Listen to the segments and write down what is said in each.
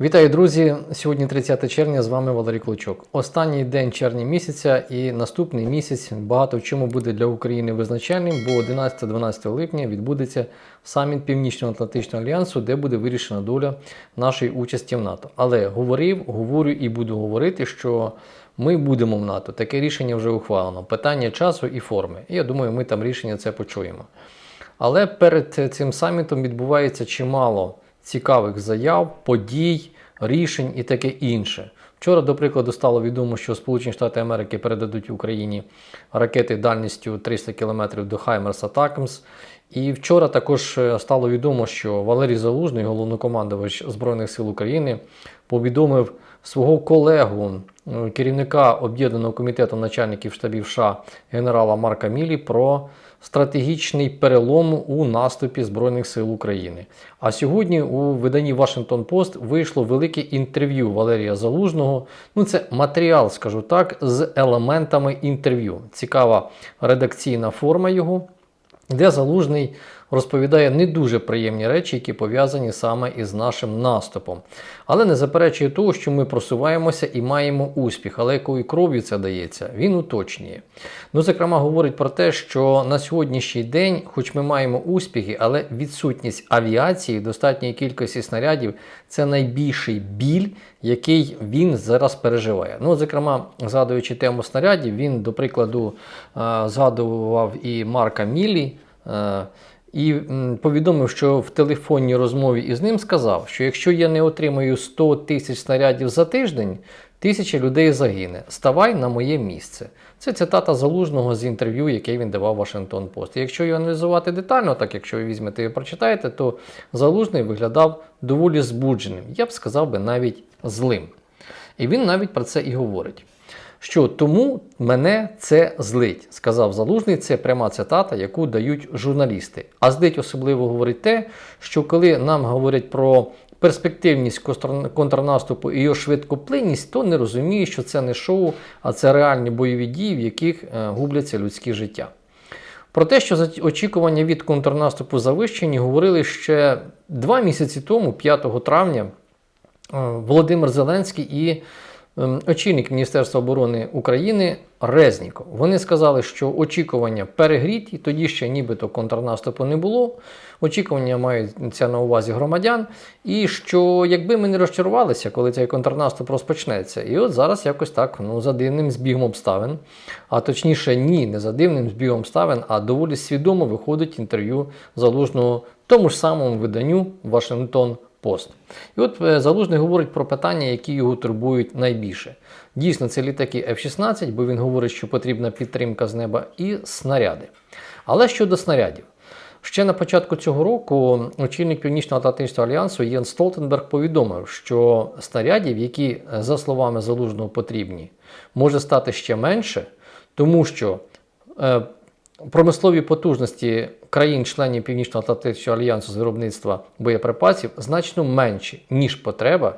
Вітаю, друзі! Сьогодні 30 червня. З вами Валерій Клочок. Останній день червня місяця і наступний місяць багато в чому буде для України визначальним, бо 11-12 липня відбудеться саміт Північно-Атлантичного альянсу, де буде вирішена доля нашої участі в НАТО. Але говорив, говорю і буду говорити, що ми будемо в НАТО. Таке рішення вже ухвалено. Питання часу і форми. І я думаю, ми там рішення це почуємо. Але перед цим самітом відбувається чимало цікавих заяв, подій, рішень і таке інше. Вчора, до прикладу, стало відомо, що Сполучені Штати Америки передадуть Україні ракети дальністю 300 км до Хаймерс Атакамс. І вчора також е, стало відомо, що Валерій Залужний, головнокомандувач Збройних сил України, повідомив свого колегу, керівника об'єднаного комітету начальників штабів США генерала Марка Мілі про стратегічний перелом у наступі Збройних сил України. А сьогодні у виданні Washington Post вийшло велике інтерв'ю Валерія Залужного. Ну, це матеріал, скажу так, з елементами інтерв'ю. Цікава редакційна форма його де Залужний розповідає не дуже приємні речі, які пов'язані саме із нашим наступом. Але не заперечує того, що ми просуваємося і маємо успіх, але якою кров'ю це дається, він уточнює. Ну, зокрема, говорить про те, що на сьогоднішній день, хоч ми маємо успіхи, але відсутність авіації, достатньої кількості снарядів це найбільший біль, який він зараз переживає. Ну, зокрема, згадуючи тему снарядів, він, до прикладу, е, згадував і Марка Мілі. І повідомив, що в телефонній розмові із ним сказав, що якщо я не отримаю 100 тисяч снарядів за тиждень, тисяча людей загине. Ставай на моє місце. Це цитата залужного з інтерв'ю, яке він давав Post. І якщо його аналізувати детально, так якщо ви візьмете і прочитаєте, то залужний виглядав доволі збудженим. Я б сказав би навіть злим. І він навіть про це і говорить. Що тому мене це злить, сказав Залужний. Це пряма цитата, яку дають журналісти. А злить особливо говорить те, що коли нам говорять про перспективність контрнаступу і його швидкоплинність, то не розуміє, що це не шоу, а це реальні бойові дії, в яких е, губляться людські життя. Про те, що очікування від контрнаступу завищені, говорили ще два місяці тому, 5 травня, е, Володимир Зеленський і очільник Міністерства оборони України Резніков. Вони сказали, що очікування перегріті, тоді ще нібито контрнаступу не було. Очікування маються на увазі громадян. І що якби ми не розчарувалися, коли цей контрнаступ розпочнеться. І от зараз якось так, ну, за дивним збігом обставин, а точніше, ні, не за дивним збігом обставин, а доволі свідомо виходить інтерв'ю залужного тому ж самому виданню Вашингтон Пост. І от е, Залужний говорить про питання, які його турбують найбільше. Дійсно, це літаки F-16, бо він говорить, що потрібна підтримка з неба, і снаряди. Але щодо снарядів. Ще на початку цього року очільник Північно-Атлантичного альянсу Єн Столтенберг повідомив, що снарядів, які, е, за словами Залужного, потрібні, може стати ще менше, тому що е, промислові потужності країн-членів Північно-Атлантичного альянсу з виробництва боєприпасів значно менші, ніж потреба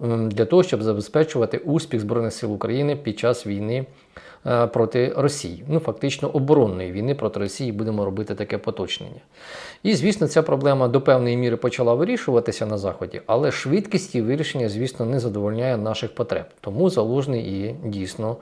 для того, щоб забезпечувати успіх Збройних сил України під час війни е, проти Росії. Ну, фактично, оборонної війни проти Росії будемо робити таке поточнення. І, звісно, ця проблема до певної міри почала вирішуватися на Заході, але швидкість її вирішення, звісно, не задовольняє наших потреб. Тому залужний і дійсно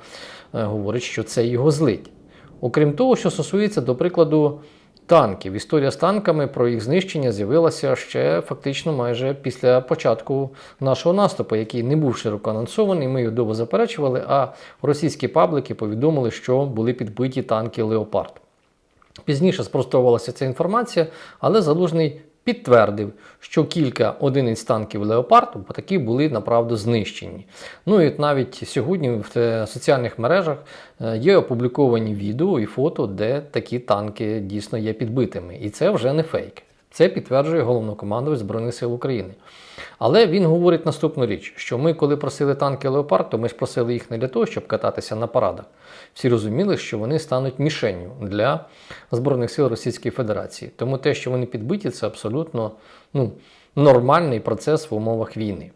е, говорить, що це його злить. Окрім того, що стосується, до прикладу, танків. Історія з танками про їх знищення з'явилася ще фактично майже після початку нашого наступу, який не був широко анонсований. Ми його довго заперечували, а російські паблики повідомили, що були підбиті танки Леопард. Пізніше спростовувалася ця інформація, але Залужний підтвердив, що кілька одиниць танків Леопард такі були направду знищені. Ну і навіть сьогодні в е, соціальних мережах е, є опубліковані відео і фото, де такі танки дійсно є підбитими. І це вже не фейк. Це підтверджує головнокомандувач Збройних сил України. Але він говорить наступну річ: що ми, коли просили танки Леопард, то ми ж просили їх не для того, щоб кататися на парадах. Всі розуміли, що вони стануть мішенню для Збройних сил Російської Федерації. Тому те, що вони підбиті, це абсолютно ну, нормальний процес в умовах війни.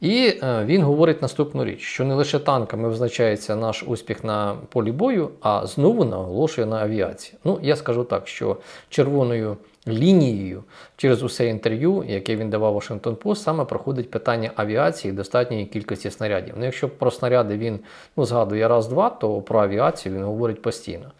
І е, він говорить наступну річ: що не лише танками визначається наш успіх на полі бою, а знову наголошує на авіації. Ну, я скажу так, що червоною лінією через усе інтерв'ю, яке він давав Washington Post, саме проходить питання авіації достатньої кількості снарядів. Ну, якщо про снаряди він ну, згадує раз-два, то про авіацію він говорить постійно.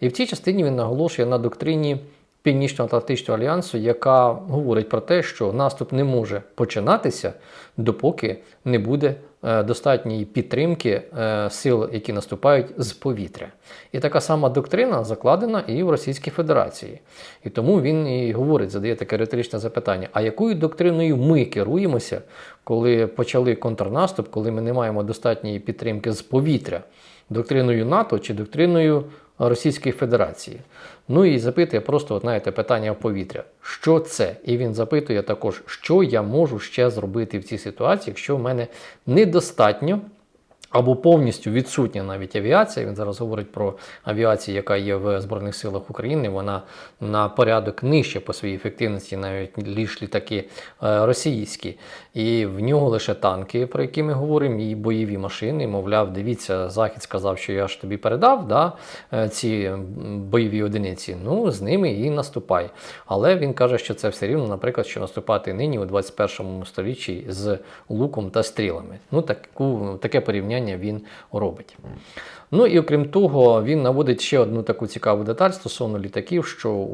І в цій частині він наголошує на доктрині. Північно-Атлантичного альянсу, яка говорить про те, що наступ не може починатися, допоки не буде е, достатньої підтримки е, сил, які наступають з повітря. І така сама доктрина закладена і в Російській Федерації. І тому він і говорить, задає таке риторичне запитання: а якою доктриною ми керуємося, коли почали контрнаступ, коли ми не маємо достатньої підтримки з повітря? Доктриною НАТО чи доктриною Російської Федерації. Ну і запитує просто, от, знаєте, питання в повітря. Що це? І він запитує також, що я можу ще зробити в цій ситуації, якщо в мене недостатньо. Або повністю відсутня навіть авіація. Він зараз говорить про авіацію, яка є в Збройних силах України. Вона на порядок нижче по своїй ефективності, навіть ліж літаки е, російські. І в нього лише танки, про які ми говоримо, і бойові машини. Мовляв, дивіться, Захід сказав, що я ж тобі передав да, е, ці бойові одиниці. Ну, з ними і наступай. Але він каже, що це все рівно, наприклад, що наступати нині у 21 столітті з луком та стрілами. Ну, таку, таке порівняння він робить. Ну і окрім того, він наводить ще одну таку цікаву деталь стосовно літаків, що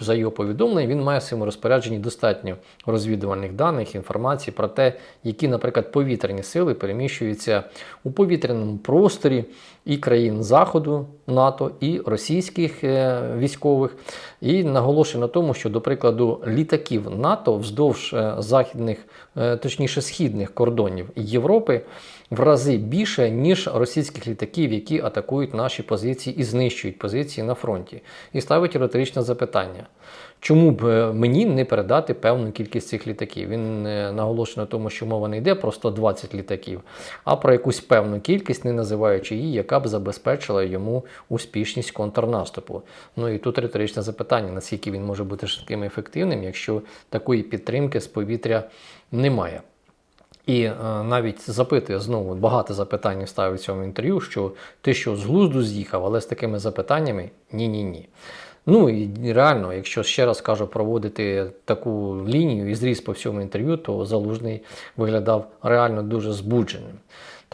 за його повідомленням він має в своєму розпорядженні достатньо розвідувальних даних, інформації про те, які, наприклад, повітряні сили переміщуються у повітряному просторі і країн Заходу, НАТО, і російських е, військових. І наголошує на тому, що, до прикладу, літаків НАТО вздовж е, західних, е, точніше східних кордонів Європи в рази більше, ніж російських літаків, які атакують наші позиції і знищують позиції на фронті. І ставить риторичне запитання. Чому б е, мені не передати певну кількість цих літаків? Він е, наголошує на тому, що мова не йде про 120 літаків, а про якусь певну кількість, не називаючи її, яка б забезпечила йому успішність контрнаступу. Ну і тут риторичне запитання, наскільки він може бути ж таким ефективним, якщо такої підтримки з повітря немає. І е, навіть запитує знову багато запитань ставить в цьому інтерв'ю, що ти що з глузду з'їхав, але з такими запитаннями ні-ні ні. Ну і реально, якщо ще раз кажу, проводити таку лінію і зріз по всьому інтерв'ю, то залужний виглядав реально дуже збудженим.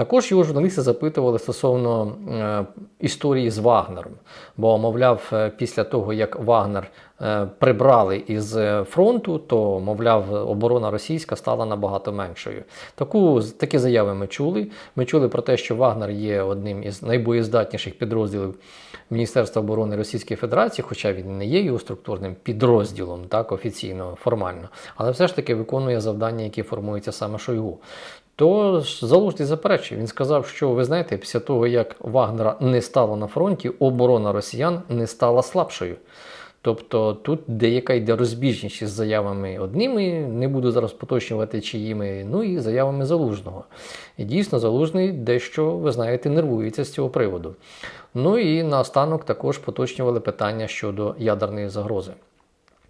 Також його журналісти запитували стосовно е, історії з Вагнером, бо, мовляв, е, після того, як Вагнер е, прибрали із фронту, то, мовляв, оборона російська стала набагато меншою. Таку, такі заяви ми чули. Ми чули про те, що Вагнер є одним із найбоєздатніших підрозділів Міністерства оборони Російської Федерації, хоча він не є його структурним підрозділом, так офіційно, формально, але все ж таки виконує завдання, які формуються саме Шойгу. То Залужний заперечує. Він сказав, що ви знаєте, після того, як Вагнера не стало на фронті, оборона росіян не стала слабшою. Тобто тут деяка йде розбіжність з заявами одними, не буду зараз поточнювати чиїми, ну і заявами залужного. І дійсно, залужний дещо, ви знаєте, нервується з цього приводу. Ну і наостанок також поточнювали питання щодо ядерної загрози.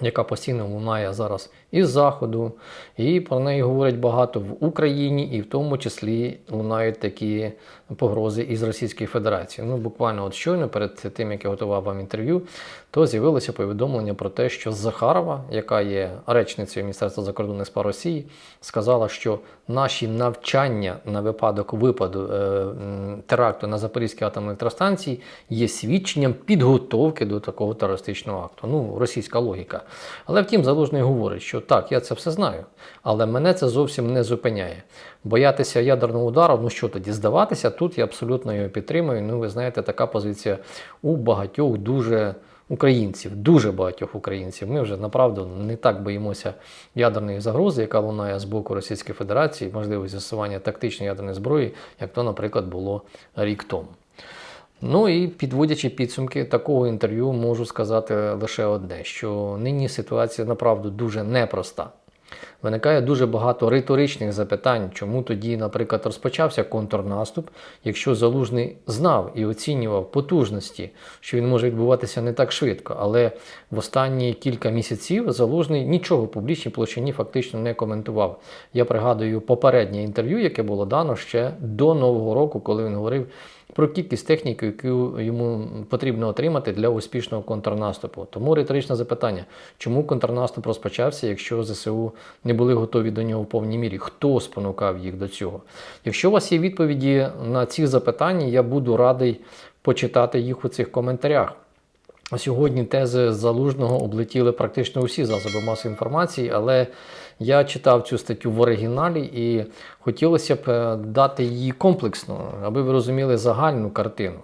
Яка постійно лунає зараз із Заходу, і про неї говорять багато в Україні, і в тому числі лунають такі погрози із Російської Федерації. Ну, буквально от щойно перед тим, як я готував вам інтерв'ю, то з'явилося повідомлення про те, що Захарова, яка є речницею Міністерства закордонних справ Росії, сказала, що наші навчання на випадок випаду е, теракту на Запорізькій атомній електростанції є свідченням підготовки до такого терористичного акту. Ну, російська логіка. Але втім, залужний говорить, що так, я це все знаю, але мене це зовсім не зупиняє. Боятися ядерного удару, ну що тоді здаватися, тут я абсолютно його підтримую. Ну, ви знаєте, така позиція у багатьох дуже українців, дуже багатьох українців. Ми вже направду не так боїмося ядерної загрози, яка лунає з боку Російської Федерації, можливо, застосування тактичної ядерної зброї, як то, наприклад, було рік тому. Ну і підводячи підсумки такого інтерв'ю, можу сказати лише одне: що нині ситуація направду дуже непроста. Виникає дуже багато риторичних запитань, чому тоді, наприклад, розпочався контрнаступ, якщо залужний знав і оцінював потужності, що він може відбуватися не так швидко. Але в останні кілька місяців залужний нічого в публічній площині фактично не коментував. Я пригадую попереднє інтерв'ю, яке було дано ще до Нового року, коли він говорив про кількість техніки, яку йому потрібно отримати для успішного контрнаступу. Тому риторичне запитання, чому контрнаступ розпочався, якщо ЗСУ не були готові до нього в повній мірі? Хто спонукав їх до цього? Якщо у вас є відповіді на ці запитання, я буду радий почитати їх у цих коментарях. Сьогодні тези залужного облетіли практично усі засоби масової інформації, але я читав цю статтю в оригіналі і хотілося б е, дати її комплексно, аби ви розуміли загальну картину.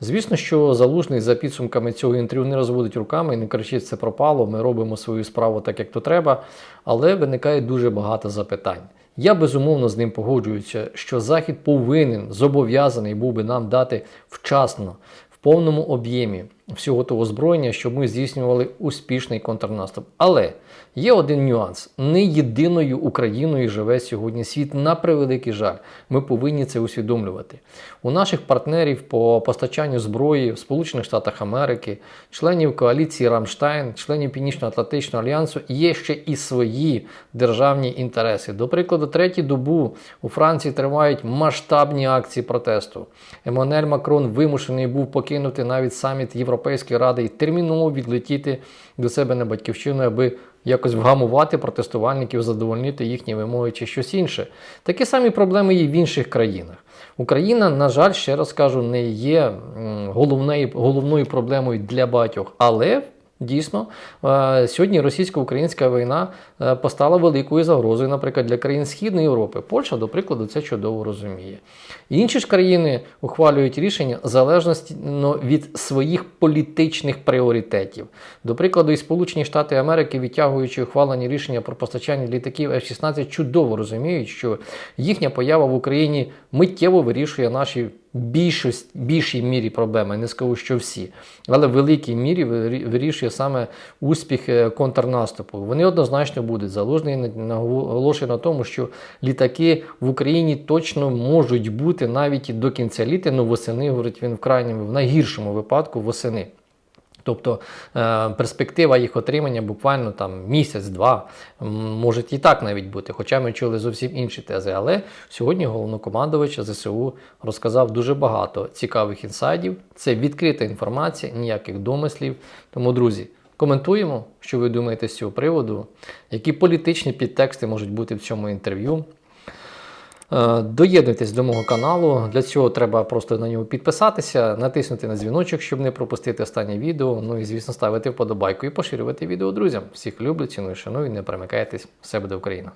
Звісно, що залужний за підсумками цього інтерв'ю не розводить руками і не кричить, це пропало, ми робимо свою справу так, як то треба, але виникає дуже багато запитань. Я безумовно з ним погоджуюся, що Захід повинен зобов'язаний був би нам дати вчасно, в повному об'ємі всього того озброєння, щоб ми здійснювали успішний контрнаступ. Але є один нюанс: не єдиною Україною живе сьогодні світ на превеликий жаль. Ми повинні це усвідомлювати. У наших партнерів по постачанню зброї в Сполучених Штатах Америки, членів коаліції Рамштайн, членів Північно-Атлантичного альянсу є ще і свої державні інтереси. До прикладу, третю добу у Франції тривають масштабні акції протесту. Еммануель Макрон вимушений був покинути навіть саміт Європейської ради і терміново відлетіти до себе на батьківщину, аби якось вгамувати протестувальників, задовольнити їхні вимоги чи щось інше. Такі самі проблеми є в інших країнах. Україна, на жаль, ще раз кажу, не є головною, головною проблемою для багатьох, але Дійсно, е, сьогодні російсько-українська війна е, постала великою загрозою, наприклад, для країн Східної Європи. Польща, до прикладу, це чудово розуміє. Інші ж країни ухвалюють рішення залежно від своїх політичних пріоритетів. До прикладу, і Сполучені Штати Америки, відтягуючи ухвалені рішення про постачання літаків F-16, чудово розуміють, що їхня поява в Україні миттєво вирішує наші більшість, більшій мірі проблеми, не скажу, що всі, але в великій мірі вирішує саме успіх е, контрнаступу. Вони однозначно будуть залужені наголошує на тому, що літаки в Україні точно можуть бути навіть до кінця літа, ну восени, говорить він в крайньому, в найгіршому випадку восени. Тобто е, перспектива їх отримання буквально там місяць-два, може і так навіть бути. Хоча ми чули зовсім інші тези. Але сьогодні головнокомандувач ЗСУ розказав дуже багато цікавих інсайдів. Це відкрита інформація, ніяких домислів. Тому, друзі, коментуємо, що ви думаєте з цього приводу, які політичні підтексти можуть бути в цьому інтерв'ю. Е, доєднуйтесь до мого каналу. Для цього треба просто на нього підписатися, натиснути на дзвіночок, щоб не пропустити останнє відео. Ну і, звісно, ставити вподобайку і поширювати відео друзям. Всіх люблю, ціную, шаную, не перемикайтесь. Все буде Україна!